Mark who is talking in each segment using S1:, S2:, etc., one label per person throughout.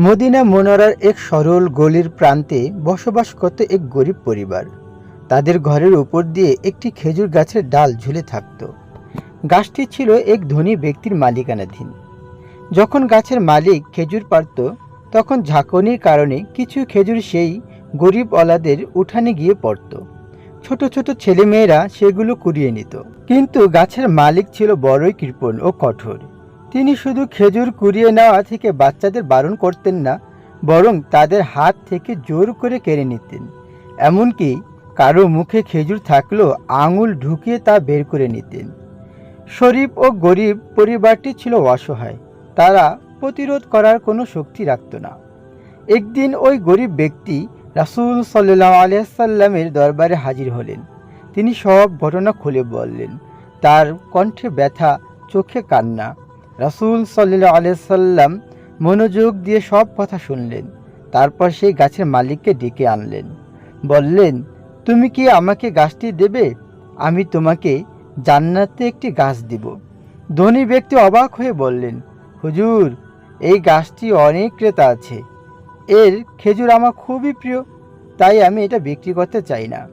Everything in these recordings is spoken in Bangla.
S1: মদিনা মনোরার এক সরল গলির প্রান্তে বসবাস করত এক গরিব পরিবার। তাদের ঘরের উপর দিয়ে একটি খেজুর গাছের ডাল ঝুলে থাকত। গাছটি ছিল এক ধনী ব্যক্তির মালিকানাধীন। যখন গাছের মালিক খেজুর পারত তখন ঝাঁকুনির কারণে কিছু খেজুর সেই গরিব অলাদের উঠানে গিয়ে পড়ত। ছোট ছোট ছেলেমেয়েরা সেগুলো কুড়িয়ে নিত। কিন্তু গাছের মালিক ছিল বড়ই কৃপণ ও কঠোর। তিনি শুধু খেজুর কুড়িয়ে নেওয়া থেকে বাচ্চাদের বারণ করতেন না, বরং তাদের হাত থেকে জোর করে কেড়ে নিতেন। এমনকি কারও মুখে খেজুর থাকলেও আঙুল ঢুকিয়ে তা বের করে নিতেন। শরীফ ও গরিব পরিবারটি ছিল অসহায়। তারা প্রতিরোধ করার কোনো শক্তি রাখত না। একদিন ওই গরিব ব্যক্তি রাসূল সাল্লাহ আলিয়াল্লামের দরবারে হাজির হলেন। তিনি সব ঘটনা খুলে বললেন। তার কণ্ঠে ব্যথা, চোখে কান্না রাসূল সাল্লাহ আলিয়াল্লাম মনোযোগ দিয়ে সব কথা শুনলেন। তারপর সেই গাছের মালিককে ডেকে আনলেন। বললেন, তুমি কি আমাকে গাছটি দেবে? আমি তোমাকে জান্নাতে একটি গাছ দিব। ধনী ব্যক্তি অবাক হয়ে বললেন, হুজুর, এই গাছটি অনেক ক্রেতা আছে। এর খেজুর আমার খুবই প্রিয়, তাই আমি এটা বিক্রি করতে চাই না।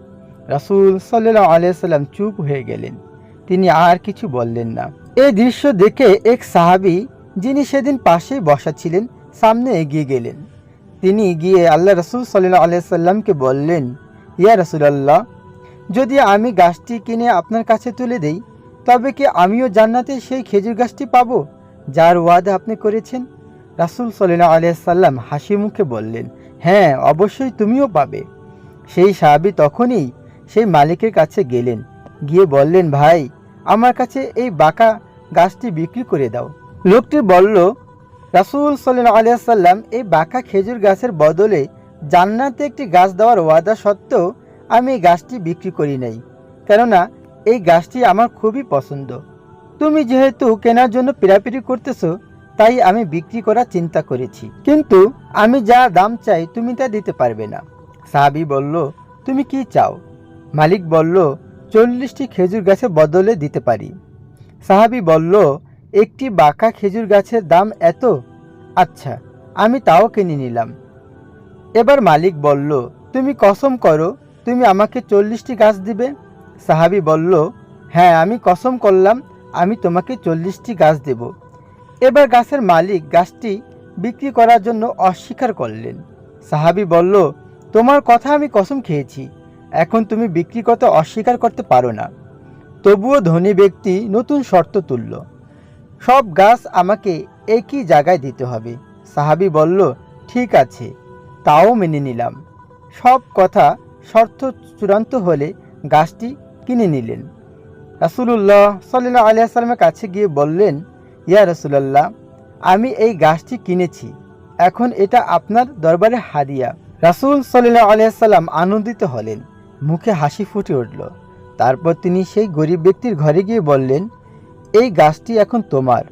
S1: রাসূল সাল্লাহ আলিয়াল্লাম চুপ হয়ে গেলেন। তিনি আর কিছু বললেন না। এই দৃশ্য দেখে এক সাহাবী, যিনি সেদিন পাশেই বসা ছিলেন, সামনে এগিয়ে গেলেন। তিনি গিয়ে আল্লাহ রসুল সাল্লাহ আলিয়াল্লামকে বললেন, ইয়া রসুলাল্লাহ, যদি আমি গাছটি কিনে আপনার কাছে তুলে দেই, তবে কি আমিও জান্নাতে সেই খেজুর গাছটি পাব, যার ওয়াদা আপনি করেছেন? রাসুল সাল্লাহ আলিয়াল্লাম হাসি মুখে বললেন হ্যাঁ অবশ্যই তুমিও পাবে। সেই সাহাবি তখনই সেই মালিকের কাছে গেলেন, গিয়ে বললেন, ভাই আমার কাছে এই বাঁকা গাছটি বিক্রি করে দাও। লোকটি বলল, রাসুল সাল্লাহ আলিয়াল্লাম এই বাঁকা খেজুর গাছের বদলে জান্নাতে একটি গাছ দেওয়ার ওয়াদা সত্ত্বেও আমি এই গাছটি বিক্রি করি নাই, কেননা এই গাছটি আমার খুবই পছন্দ। তুমি যেহেতু কেনার জন্য পিরাপিরি করতেছো, তাই আমি বিক্রি করার চিন্তা করেছি। কিন্তু আমি যা দাম চাই তুমি তা দিতে পারবে না। সাহাবি বলল, তুমি কি চাও? মালিক বলল চল্লিশটি খেজুর গাছের বদলে দিতে পারি। সাহাবি বলল, একটি বাঁকা খেজুর গাছের দাম এত? আচ্ছা আমি তাও কিনে নিলাম। এবার মালিক বলল, তুমি কসম করো, তুমি আমাকে চল্লিশটি গাছ দিবে? সাহাবি বলল হ্যাঁ আমি কসম করলাম, আমি তোমাকে চল্লিশটি গাছ দেব। এবার গাছের মালিক গাছটি বিক্রি করার জন্য অস্বীকার করলেন। সাহাবি বলল, তোমার কথা আমি কসম খেয়েছি এখন তুমি বিক্রি করতে অস্বীকার করতে পারো না। তবুও ধনী ব্যক্তি নতুন শর্ত তুলল। সব গাছ আমাকে একই জায়গায় দিতে হবে। সাহাবি বলল, ঠিক আছে, তাও মেনে নিলাম। সব কথা শর্ত চূড়ান্ত হলে গাছটি কিনে নিলেন। রাসুলুল্লাহ সাল্লাহ আলিয়াল্লামের কাছে গিয়ে বললেন, ইয়া রসুলাল্লাহ, আমি এই গাছটি কিনেছি। এখন এটা আপনার দরবারে হাদিয়া। রাসুল সাল্লাহ আলিয়াল্লাম আনন্দিত হলেন। মুখে হাসি ফুটে উঠল। তারপর তিনি সেই গরিব ব্যক্তির ঘরে গিয়ে বললেন, এই গাছটি এখন তোমার।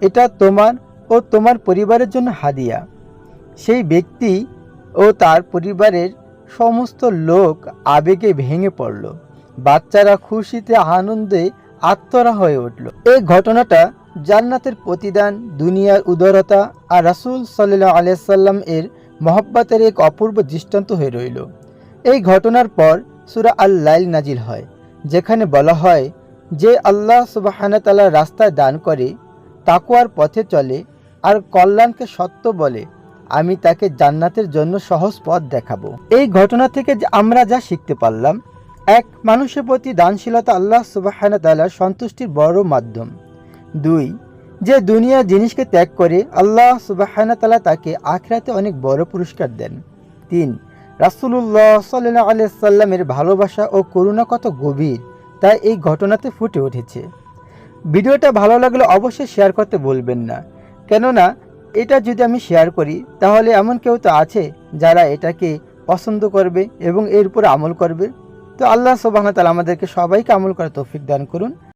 S1: এটা তোমার ও তোমার পরিবারের জন্য হাদিয়া। সেই ব্যক্তি ও তার পরিবারের সমস্ত লোক আবেগে ভেঙে পড়ল। বাচ্চারা খুশিতে, আনন্দে আত্মরা হয়ে উঠল। এই ঘটনাটা জান্নাতের প্রতিদান, দুনিয়ার উদারতা আর রাসুল সাল্লাহ আলিয়াল্লাম এর মহব্বতের এক অপূর্ব দৃষ্টান্ত হয়ে রইল। এই ঘটনার পর সুরা আল লাইল নাজিল হয়, যেখানে বলা হয় যে আল্লাহ সুবাহানাতালার রাস্তায় দান করে তাকুয়ার পথে চলে আর কল্যাণকে সত্য বলে, আমি তাকে জান্নাতের জন্য সহজ পথ দেখাবো। এই ঘটনা থেকে আমরা যা শিখতে পারলাম, এক, মানুষের প্রতি দানশীলতা আল্লাহ সুবাহানাতালার সন্তুষ্টির বড় মাধ্যম। দুই, যে দুনিয়ার জিনিসকে ত্যাগ করে আল্লাহ সুবাহানাতালা তাকে আখরাতে অনেক বড় পুরস্কার দেন। তিন রাসুল্লাহ সাল্লাহ আলিয়াল্লামের ভালোবাসা ও করুণা কত গভীর, তা এই ঘটনাতে ফুটে উঠেছে। ভিডিওটা ভালো লাগলে অবশ্যই শেয়ার করতে বলবেন না। কেননা, এটা যদি আমি শেয়ার করি, তাহলে এমন কেউ তো আছে যারা এটাকে পছন্দ করবে এবং এর উপর আমল করবে। তো আল্লাহ সুবাহ তালা আমাদেরকে সবাইকে আমল করার তৌফিক দান করুন।